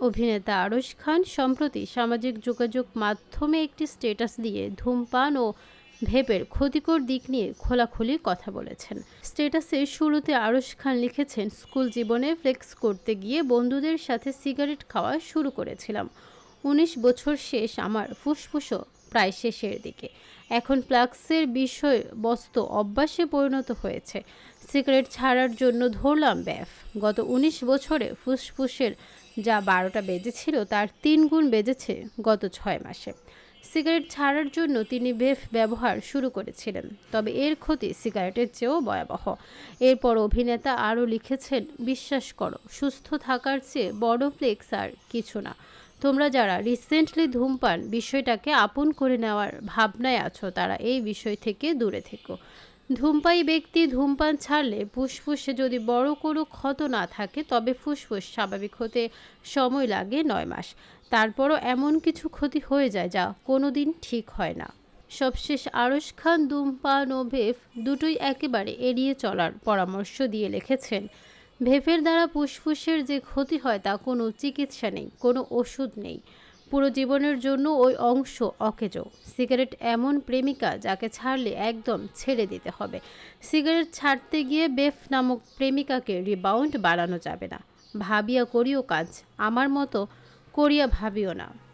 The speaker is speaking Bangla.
অভিনেতা আরশ খান সম্প্রতি সামাজিক যোগাযোগ মাধ্যমে একটি স্ট্যাটাস দিয়ে ধূমপান ও ভেপের ক্ষতিকর দিক নিয়ে খোলাখুলি কথা বলেছেন। স্ট্যাটাসের শুরুতে আরশ খান লিখেছেন, স্কুল জীবনে ফ্লেক্স করতে গিয়ে বন্ধুদের সাথে সিগারেট খাওয়া শুরু করেছিলাম। উনিশ বছর শেষ আমার ফুসফুসও প্রায় শেষের দিকে। এখন প্লাক্সের বিষয় বস্তু অভ্যাসে পরিণত হয়েছে। সিগারেট ছাড়ার জন্য ধরলাম ব্যাফ। গত উনিশ বছরে ফুসফুসের যা বারোটা বেজেছিল তার তিন গুণ বেজেছে গত ছয় মাসে। সিগারেট ছাড়ার জন্য তিনি বেফ ব্যবহার শুরু করেছিলেন, তবে এর ক্ষতি সিগারেটের চেয়েও ভয়াবহ। এরপর অভিনেতা আরও লিখেছেন, বিশ্বাস করো, সুস্থ থাকার চেয়ে বড় ফ্লেক্স আর কিছু না। তোমরা যারা রিসেন্টলি ধূমপান বিষয়টাকে আপন করে নেওয়ার ভাবনায় আছো, তারা এই বিষয় থেকে দূরে থেকো। ধূমপায়ী ব্যক্তি ধূমপান ছাড়লে ফুসফুসে যদি বড় কোনো ক্ষত না থাকে, তবে ফুসফুস স্বাভাবিক হতে সময় লাগে নয় মাস। তারপরও এমন কিছু ক্ষতি হয়ে যায় যা কোনো দিন ঠিক হয় না। সবশেষ আরশ খান, ধূমপান ও ভেফ দুটোই একেবারে এড়িয়ে চলার পরামর্শ দিয়ে লিখেছেন, ভেফের দ্বারা ফুসফুসের যে ক্ষতি হয় তা কোনো চিকিৎসা নেই, কোনো ওষুধ নেই। পুরো জীবনের জন্য ওই অংশ অকেজ। সিগারেট এমন প্রেমিকা যাকে ছাড়লে একদম ছেড়ে দিতে হবে। সিগারেট ছাড়তে গিয়ে বেফ নামক প্রেমিকাকে রিবাউন্ড বাড়ানো যাবে না। ভাবিয়া করিও কাজ। আমার মতো করিয়া ভাবিও না।